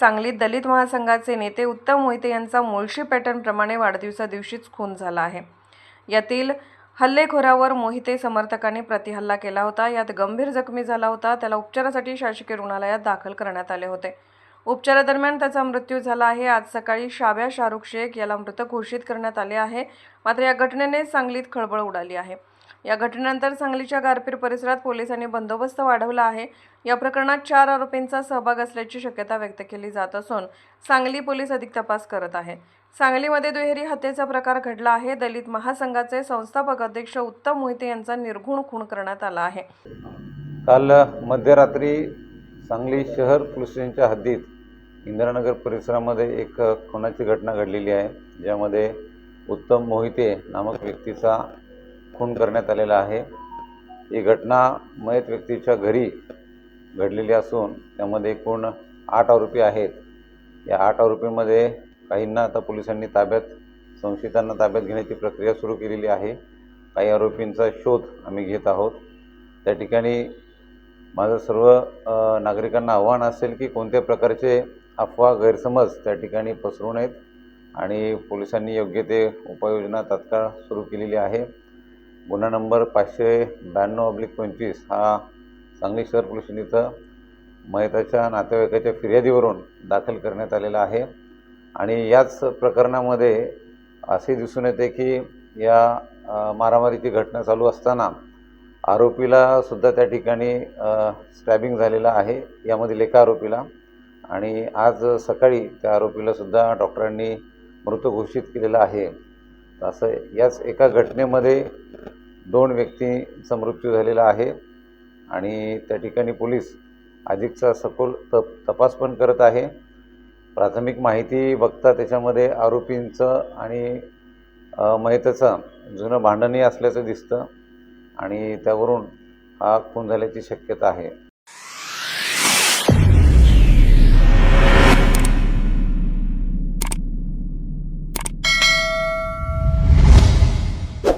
सांगलीत दलित महासंघाचे नेते उत्तम मोहिते यांचा मुळशी पॅटर्नप्रमाणे वाढदिवसा दिवशीच खून झाला आहे. यातील हल्लेखोरावर मोहिते समर्थकांनी प्रतिहल्ला केला होता. यात गंभीर जखमी झाला होता. त्याला उपचारासाठी शासकीय रुग्णालयात दाखल करण्यात आले होते. उपचारादरम्यान त्याचा मृत्यू झाला आहे. आज सकाळी शाब्या शाहरुख शेख याला मृत घोषित करण्यात आले आहे. मात्र या घटनेने सांगलीत खळबळ उडाली आहे. या घटनेनंतर सांगलीच्या गारपीर परिसरात पोलिसांनी बंदोबस्त वाढवला आहे. या प्रकरणात चार आरोपींचा सहभाग असल्याची शक्यता व्यक्त केली जात असून सांगली पोलीस अधिक तपास करत आहे. सांगलीमध्ये दुहेरी हत्येचा प्रकार घडला आहे. दलित महासंघाचे संस्थापक अध्यक्ष उत्तम मोहिते यांचा निर्घुण खून करण्यात आला आहे. काल मध्यरात्री सांगली शहर पोलीस स्टेशनच्या हद्दीत इंदिरानगर परिसरामध्ये एक खुनाची घटना घडलेली आहे. ज्यामध्ये उत्तम मोहिते नामक व्यक्तीचा खून करण्यात आलेला आहे. ही घटना मयत व्यक्तीच्या घरी घडलेली असून त्यामध्ये एकूण आठ आरोपी आहेत. या आठ आरोपींमध्ये काहींना आता पोलिसांनी ताब्यात संशयितांना ताब्यात घेण्याची प्रक्रिया सुरू केलेली आहे. काही आरोपींचा शोध आम्ही घेत आहोत. त्या ठिकाणी माझं सर्व नागरिकांना आव्हान असेल की कोणत्या प्रकारचे अफवा गैरसमज त्या ठिकाणी पसरू नयेत आणि पोलिसांनी योग्य ते उपाययोजना तात्काळ सुरू केलेली आहे. गुन्हा नंबर पाचशे ब्याण्णव अब्लिक पंचवीस हा सांगली शहर पोलीस इथं मयताच्या नातेवाईकाच्या फिर्यादीवरून दाखल करण्यात आलेला आहे. आणि याच प्रकरणामध्ये असे दिसून येते की या मारामारीची घटना चालू असताना आरोपीला सुद्धा त्या ठिकाणी स्टॅबिंग झालेलं आहे. यामधील एका आरोपीला आणि आज सकाळी त्या आरोपीला सुद्धा डॉक्टरांनी मृत घोषित केलेलं आहे. असं याच एका घटनेमध्ये दोन व्यक्तींचा मृत्यू झालेला आहे आणि त्या ठिकाणी पोलीस अधिकचा सखोल तप तपास पण करत आहे. प्राथमिक माहिती बघता त्याच्यामध्ये आरोपींचं आणि अ, जुनं भांडणही असल्याचं दिसतं आणि त्यावरून हा खून झाल्याची शक्यता आहे.